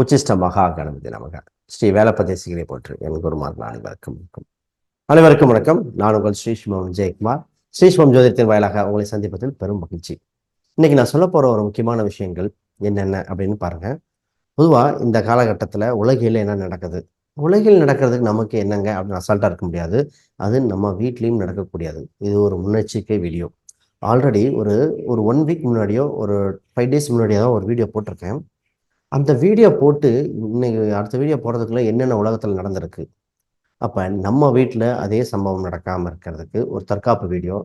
உச்சிஷ்ட மகா கணபதி நமக ஸ்ரீ வேலப்பதி சிகிரை போற்று. என் குருமார்கள் அனைவருக்கும் வணக்கம். அனைவருக்கும் வணக்கம். நான் உங்கள் ஸ்ரீஷ்மம் ஜெயக்குமார். ஸ்ரீஷ்மம் ஜோதிடத்தின் வாயிலாக உங்களை சந்திப்பதில் பெரும் மகிழ்ச்சி. இன்னைக்கு நான் சொல்ல போற ஒரு முக்கியமான விஷயங்கள் என்னென்ன அப்படின்னு பாருங்க. பொதுவாக இந்த காலகட்டத்தில் உலகில் என்ன நடக்குது? உலகில் நடக்கிறதுக்கு நமக்கு என்னங்க அப்படின்னு அசால்ட்டாக இருக்க முடியாது. அது நம்ம வீட்லேயும் நடக்கக்கூடியது இது ஒரு முன்னெச்சரிக்கை வீடியோ. ஆல்ரெடி ஒரு ஒரு ஒன் வீக் முன்னாடியோ ஒரு ஃபைவ் டேஸ் முன்னாடியோ தான் ஒரு வீடியோ போட்டிருக்கேன். அந்த வீடியோ போட்டு இன்னைக்கு அடுத்த வீடியோ போடுறதுக்குள்ள என்னென்ன உலகத்தில் நடந்திருக்கு? அப்போ நம்ம வீட்டில் அதே சம்பவம் நடக்காமல் இருக்கிறதுக்கு ஒரு தற்காப்பு வீடியோ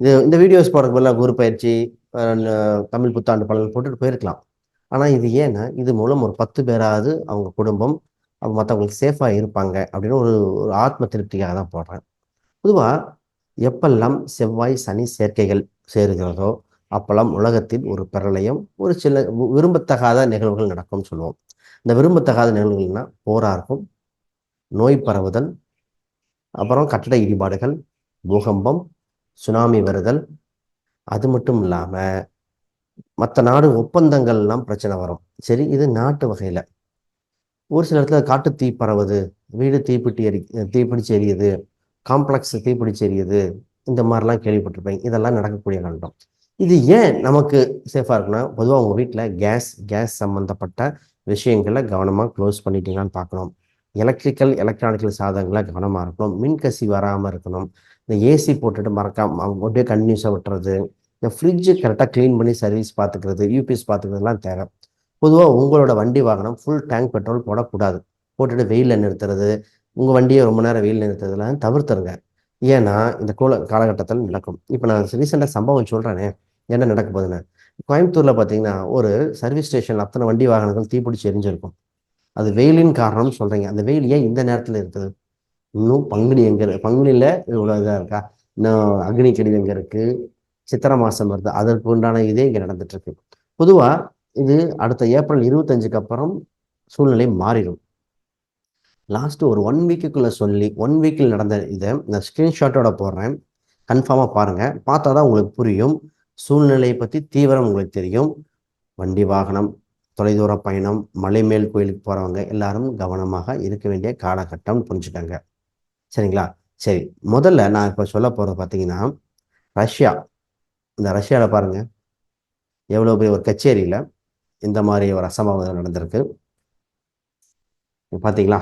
இது இந்த வீடியோஸ் போடுறதுக்கு பதிலாக குரு பயிற்சி தமிழ் புத்தாண்டு பலன் போட்டுட்டு போயிருக்கலாம். ஆனால் இது ஏன்னா இது மூலம் ஒரு பத்து பேராவது அவங்க குடும்பம் அவங்க மற்றவங்களுக்கு சேஃபாக இருப்பாங்க அப்படின்னு ஒரு ஒரு ஆத்ம திருப்திக்காக தான் போடுறேன். பொதுவாக எப்பெல்லாம் செவ்வாய் சனி சேர்க்கைகள் சேருகிறதோ அப்பெல்லாம் உலகத்தில் ஒரு பிரளயம் ஒரு சில விரும்பத்தகாத நிகழ்வுகள் நடக்கும்னு சொல்லுவோம். இந்த விரும்பத்தகாத நிகழ்வுகள்னா போரா இருக்கும் நோய் பரவுதல் அப்புறம் கட்டட இடிபாடுகள் பூகம்பம் சுனாமி வருதல். அது மட்டும் இல்லாமல் மற்ற நாடு ஒப்பந்தங்கள்லாம் பிரச்சனை வரும். சரி இது நாட்டு வகையில். ஒரு சில இடத்துல காட்டு தீ பரவுது வீடு தீப்பிட்டி எரி தீப்பிடிச்சு எரியுது காம்ப்ளெக்ஸ் தீப்பிடிச்சு எரியுது இந்த மாதிரிலாம் கேள்விப்பட்டிருப்பேன். இதெல்லாம் நடக்கக்கூடிய கண்டம் இது ஏன் நமக்கு சேஃபாக இருக்குன்னா பொதுவாக உங்கள் வீட்டில் கேஸ் கேஸ் சம்மந்தப்பட்ட விஷயங்களை கவனமாக க்ளோஸ் பண்ணிட்டீங்களான்னு பார்க்கணும். எலக்ட்ரிக்கல் எலக்ட்ரானிக்கல் சாதனங்களை கவனமாக இருக்கணும். மின்கசி வராமல் இருக்கணும். இந்த ஏசி போட்டுட்டு மறக்காம அப்படியே கன்டினியூஸாக விட்டுறது. இந்த ஃப்ரிட்ஜு கரெக்டாக க்ளீன் பண்ணி சர்வீஸ் பார்த்துக்கிறது யூபிஎஸ் பார்த்துக்கிறதுலாம் தேவை. பொதுவாக உங்களோட வண்டி வாகனம் ஃபுல் டேங்க் பெட்ரோல் போடக்கூடாது. போட்டுட்டு வெயிலில் நிறுத்துறது உங்கள் வண்டியை ரொம்ப நேரம் வெயில் நிறுத்துறதுலாம் தவிர்த்துருங்க. ஏன்னா இந்த கோல காலகட்டத்தில் நடக்கும். இப்போ நான் ரீசெண்டாக சம்பவம் சொல்கிறேனே என்ன நடக்க போகுதுன்னு? கோயம்புத்தூரில் பார்த்தீங்கன்னா ஒரு சர்வீஸ் ஸ்டேஷனில் அத்தனை வண்டி வாகனங்கள் தீப்பிடிச்சு எரிஞ்சிருக்கும். அது வெயிலின் காரணம்னு சொல்கிறீங்க அந்த வெயில் ஏன் இந்த நேரத்தில் இருக்குது? இன்னும் பங்குனி எங்கே பங்குனியில் இவ்வளோ இதாக இருக்கா? இன்னும் அக்னி கடிதம் எங்கே இருக்குது சித்திரை மாதம் வருது. அதற்கு உண்டான இதே இங்கே நடந்துட்டு இருக்கு பொதுவாக இது அடுத்த ஏப்ரல் இருபத்தஞ்சுக்கு அப்புறம் சூழ்நிலை மாறிடும். லாஸ்ட் ஒரு ஒன் வீக்குக்குள்ள சொல்லி ஒன் வீக்கில் நடந்த இதை நான் ஸ்க்ரீன்ஷாட்டோட போடுறேன். கன்ஃபார்மாக பாருங்க. பார்த்தா தான் உங்களுக்கு புரியும். சூழ்நிலையை பற்றி தீவிரம் உங்களுக்கு தெரியும். வண்டி வாகனம் தொலைதூர பயணம் மலைமேல் கோயிலுக்கு போகிறவங்க எல்லாரும் கவனமாக இருக்க வேண்டிய காலகட்டம்னு புரிஞ்சுக்கங்க. சரிங்களா? சரி முதல்ல நான் இப்போ சொல்ல போகிறது பார்த்தீங்கன்னா ரஷ்யா. இந்த ரஷ்யாவில் பாருங்கள் எவ்வளோ பெரிய ஒரு கச்சேரியில் இந்த மாதிரி ஒரு அசம்பாவிதம் நடந்திருக்கு. பார்த்தீங்களா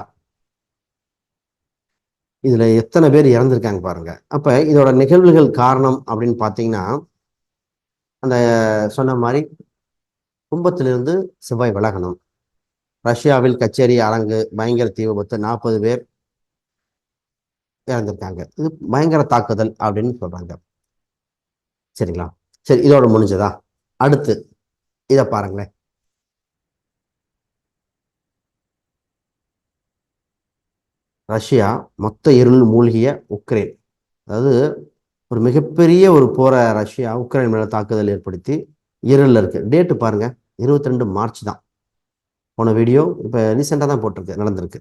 இதில் எத்தனை பேர் இறந்துருக்காங்க பாருங்கள் அப்போ இதோட நிகழ்வுகள் காரணம் அப்படின்னு பார்த்தீங்கன்னா அந்த சொன்ன மாதிரி கும்பத்திலிருந்து செவ்வாய் விலகணும். ரஷ்யாவில் கச்சேரி அரங்கு பயங்கர தீ விபத்து நாற்பது பேர் இறந்திருக்காங்க. இது பயங்கர தாக்குதல் அப்படின்னு சொல்றாங்க. சரிங்களா? சரி இதோட முடிஞ்சதா? அடுத்து இதை பாருங்களேன். ரஷ்யா மொத்த இருள் மூழ்கிய உக்ரைன். அதாவது ஒரு மிகப்பெரிய ஒரு போரை ரஷ்யா உக்ரைன் மேலே தாக்குதல் ஏற்படுத்தி இருளில் இருக்குது டேட்டு பாருங்கள் இருபத்தி ரெண்டு மார்ச் தான். போன வீடியோ இப்போ ரீசெண்டாக தான் போட்டிருக்கு நடந்திருக்கு.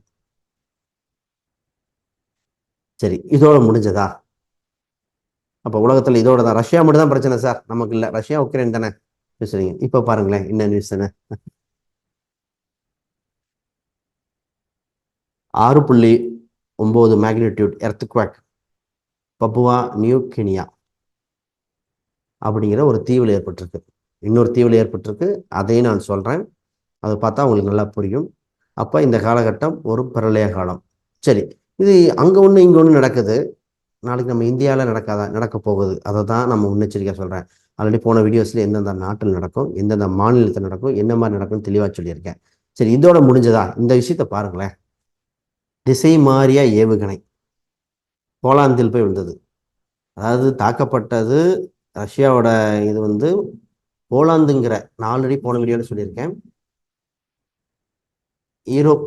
சரி இதோட முடிஞ்சதா? அப்போ உலகத்தில் இதோட தான். ரஷ்யா மட்டும் தான் பிரச்சனை சார். நமக்கு இல்லை. ரஷ்யா உக்ரைன் தானே பேசுறீங்க. இப்போ பாருங்களேன் என்ன நியூஸ் தானே ஆறு புள்ளி ஒம்பது magnitude earthquake Papua New Guinea அப்படிங்கிற ஒரு தீவில் ஏற்பட்டிருக்கு. இன்னொரு தீவில் ஏற்பட்டிருக்கு. அதையும் நான் சொல்கிறேன் அதை பார்த்தா உங்களுக்கு நல்லா புரியும். அப்போ இந்த காலகட்டம் ஒரு பிரளய காலம். சரி இது அங்கே ஒன்று இங்கே ஒன்று நடக்குது. நாளைக்கு நம்ம இந்தியாவில் நடக்காதா நடக்க போகுது. அதை தான் நம்ம முன்னெச்சரிக்கையாக சொல்கிறேன் ஆல்ரெடி போன வீடியோஸில் எந்தெந்த நாட்டில் நடக்கும் எந்தெந்த மாநிலத்தில் நடக்கும் என்ன மாதிரி நடக்கும்னு தெளிவாக சொல்லியிருக்கேன். சரி இதோட முடிஞ்சதா? இந்த விஷயத்தை பாருங்களேன். திசை மாறிய ஏவுகணை. போலாந்தில் போய் விழுந்தது. அதாவது தாக்கப்பட்டது ரஷ்யாவோட இது வந்து போலாந்துங்கிற நான் ஆல்ரெடி போன வீடியோவில் சொல்லியிருக்கேன். ஈரோப்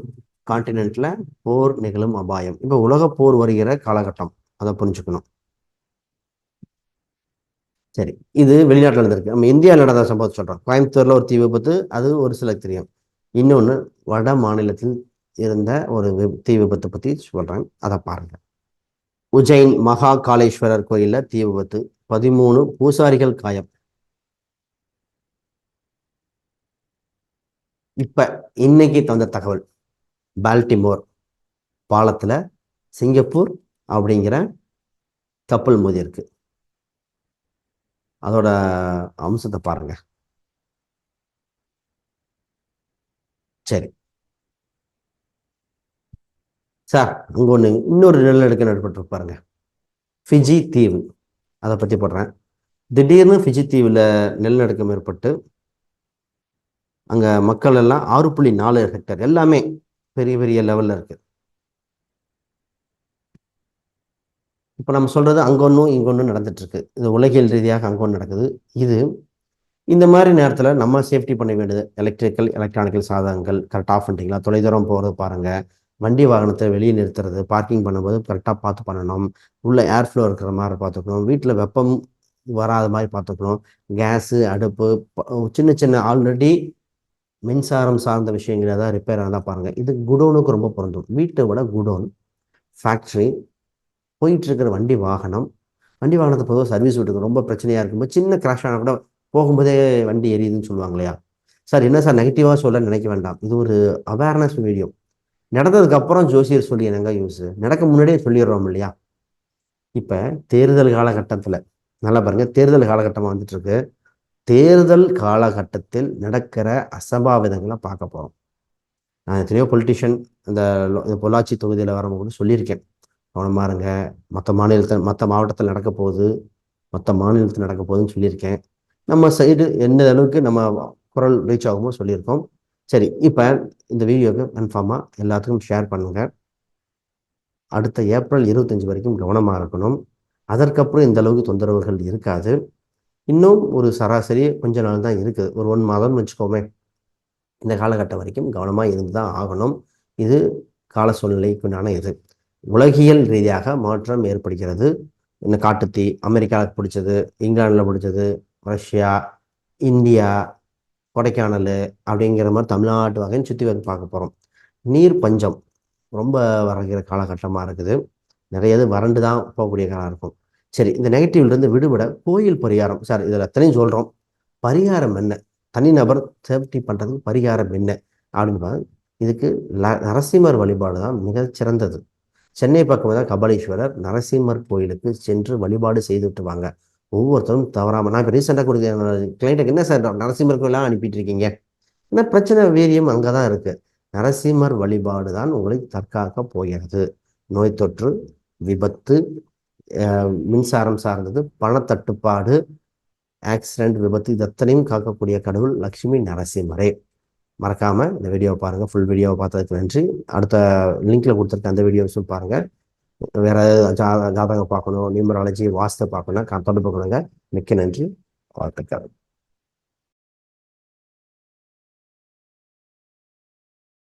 கான்டினென்ட்ல போர் நிகழும் அபாயம். இப்போ உலக போர் வருகிற காலகட்டம் அதை புரிஞ்சுக்கணும். சரி இது வெளிநாட்டில் நடந்திருக்கு. நம்ம இந்தியா நடந்த சம்பவத்தை சொல்கிறோம் கோயம்புத்தூர்ல ஒரு தீ விபத்து அது ஒரு சிலருக்கு தெரியும். இன்னொன்று வட மாநிலத்தில் இருந்த ஒரு தீ விபத்தை பற்றி சொல்கிறேன் அதை பாருங்க. உஜ்ஜைன் மகா காளேஸ்வரர் கோயிலில் தீ விபத்து. பதிமூணு பூசாரிகள் காயம். இப்போ இன்னைக்கு தந்த தகவல். பால்டிமோர் பாலத்தில் சிங்கப்பூர் அப்படிங்கிற கப்பல் மோதி இருக்கு. அதோட அம்சத்தை பாருங்க. சரி. சார் அங்கே ஒன்று இன்னொரு நிலநடுக்கம் ஏற்பட்டு பாருங்க. ஃபிஜி தீவு. அதை பற்றி போடுறேன். திடீர்னு ஃபிஜி தீவில் நிலநடுக்கம் ஏற்பட்டு அங்கே மக்கள் எல்லாம் ஆறு புள்ளி நாலு ஹெக்டர் எல்லாமே பெரிய பெரிய லெவலில் இருக்குது இப்போ நம்ம சொல்கிறது அங்கே ஒன்றும் இங்கே ஒன்றும் நடந்துட்டுருக்கு. இது உலகியல் ரீதியாக அங்கே ஒன்று நடக்குது. இது இந்த மாதிரி நேரத்தில் நம்ம சேஃப்டி பண்ண வேண்டியது எலக்ட்ரிக்கல் எலக்ட்ரானிக்கல் சாதனங்கள் கரெக்டாக ஆஃப் பண்ணிட்டீங்களா தொலைதூரம் போகிறது பாருங்கள் வண்டி வாகனத்தை வெளியே நிறுத்துறது பார்க்கிங் பண்ணும்போது கரெக்டாக பார்த்து பண்ணணும். உள்ளே ஏர் ஃப்ளோ இருக்கிற மாதிரி பார்த்துக்கணும். வீட்டில் வெப்பம் வராத மாதிரி பார்த்துக்கணும். கேஸு அடுப்பு சின்ன சின்ன ஆல்ரெடி மின்சாரம் சார்ந்த விஷயங்கள் ஏதாவது ரிப்பேர் ஆனதாக பாருங்கள் இது குடோனுக்கு ரொம்ப பொருந்தும். வீட்டை விட குடோன் ஃபேக்ட்ரி போயிட்டுருக்கிற வண்டி வாகனம் வண்டி வாகனத்தை பொதுவாக சர்வீஸ் விட்டுக்கு ரொம்ப பிரச்சனையாக இருக்கும்போது சின்ன கிராஷ் ஆனால் கூட போகும்போதே வண்டி எரியுதுன்னு சொல்லுவாங்க இல்லையா? சார் என்ன சார் நெகட்டிவாக சொல்ல நினைக்க வேண்டாம். இது ஒரு அவேர்னஸ் வீடியோ நடந்ததுக்கப்புறம் ஜோசியர் சொல்லி என்னங்க யூஸ் நடக்க முன்னாடியே சொல்லிடுறோம் இல்லையா? இப்போ தேர்தல் காலகட்டத்தில் நல்லா பாருங்கள் தேர்தல் காலகட்டமாக வந்துட்டு இருக்கு தேர்தல் காலகட்டத்தில் நடக்கிற அசம்பாவிதங்களை பார்க்க போகிறோம் நான் எத்தனையோ பொலிட்டிஷியன் இந்த பொள்ளாச்சி தொகுதியில் வரவங்க கூட சொல்லியிருக்கேன். கவனமாக இருங்க. மற்ற மாநிலத்தில் மற்ற மாவட்டத்தில் நடக்க போகுது. மற்ற மாநிலத்தில் நடக்க போகுதுன்னு சொல்லியிருக்கேன். நம்ம சைடு எந்த அளவுக்கு நம்ம குரல் ரீச் ஆகுமோ சொல்லியிருக்கோம். சரி இப்போ இந்த வீடியோக்கு கன்ஃபார்மாக எல்லாத்துக்கும் ஷேர் பண்ணுங்கள் அடுத்த ஏப்ரல் இருபத்தஞ்சி வரைக்கும் கவனமாக இருக்கணும். அதற்கப்புறம் இந்த அளவுக்கு தொந்தரவுகள் இருக்காது. இன்னும் ஒரு சராசரி கொஞ்ச நாள் தான் இருக்குது ஒரு ஒன் மாதம்னு வச்சுக்கோமே. இந்த காலகட்டம் வரைக்கும் கவனமாக இருந்து தான் ஆகணும். இது கால சூழ்நிலைக்குண்டான இது. உலகியல் ரீதியாக மாற்றம் ஏற்படுகிறது. இந்த காட்டுத்தீ அமெரிக்காவுக்கு பிடிச்சது இங்கிலாண்டில் பிடிச்சது ரஷ்யா இந்தியா கொடைக்கானல் அப்படிங்கிற மாதிரி தமிழ்நாட்டு வகைன்னு சுற்றி வந்து பார்க்க போகிறோம் நீர் பஞ்சம் ரொம்ப வரைகிற காலகட்டமாக இருக்குது. நிறைய இது வறண்டு தான் போகக்கூடிய காலம் இருக்கும். சரி இந்த நெகட்டிவ்லேருந்து விடுபட கோயில் பரிகாரம். சார் இதில் எத்தனையும் சொல்கிறோம் பரிகாரம் என்ன? தனிநபர் சேஃப்டி பண்ணுறதுக்கு பரிகாரம் என்ன? அப்படின்னு இதுக்கு நரசிம்மர் வழிபாடு தான் மிக சிறந்தது சென்னை பக்கம் தான் கபாலீஸ்வரர் நரசிம்மர் கோயிலுக்கு சென்று வழிபாடு செய்துட்டு வாங்க. ஒவ்வொருத்தரும் தவறாமல் நான் இப்போ ரீசெண்டாக கொடுக்குற கிளைண்ட்டுக்கு என்ன சார் நரசிம்மர் கோயிலாக அனுப்பிட்டு இருக்கீங்க? ஏன்னா பிரச்சனை வீரியம் அங்கே தான் இருக்குது நரசிம்மர் வழிபாடு தான் உங்களை தற்காக்க போகிறது. நோய் தொற்று விபத்து மின்சாரம் சார்ந்தது பணத்தட்டுப்பாடு ஆக்சிடென்ட் விபத்து இது அத்தனையும் காக்கக்கூடிய கடவுள் லக்ஷ்மி நரசிம்மரே. மறக்காமல் இந்த வீடியோவை பாருங்கள் ஃபுல் வீடியோவை பார்த்ததுக்கு நன்றி. அடுத்த லிங்க்கில் கொடுத்துருக்க அந்த வீடியோஸும் பாருங்கள் வேற ஜா ஜாதகம் பார்க்கணும் நியூமராலஜி வாஸ்து பார்க்கணும் தொடர்பு பண்ணுங்க மிக்க நன்றி. வாழ்த்துக்கள்.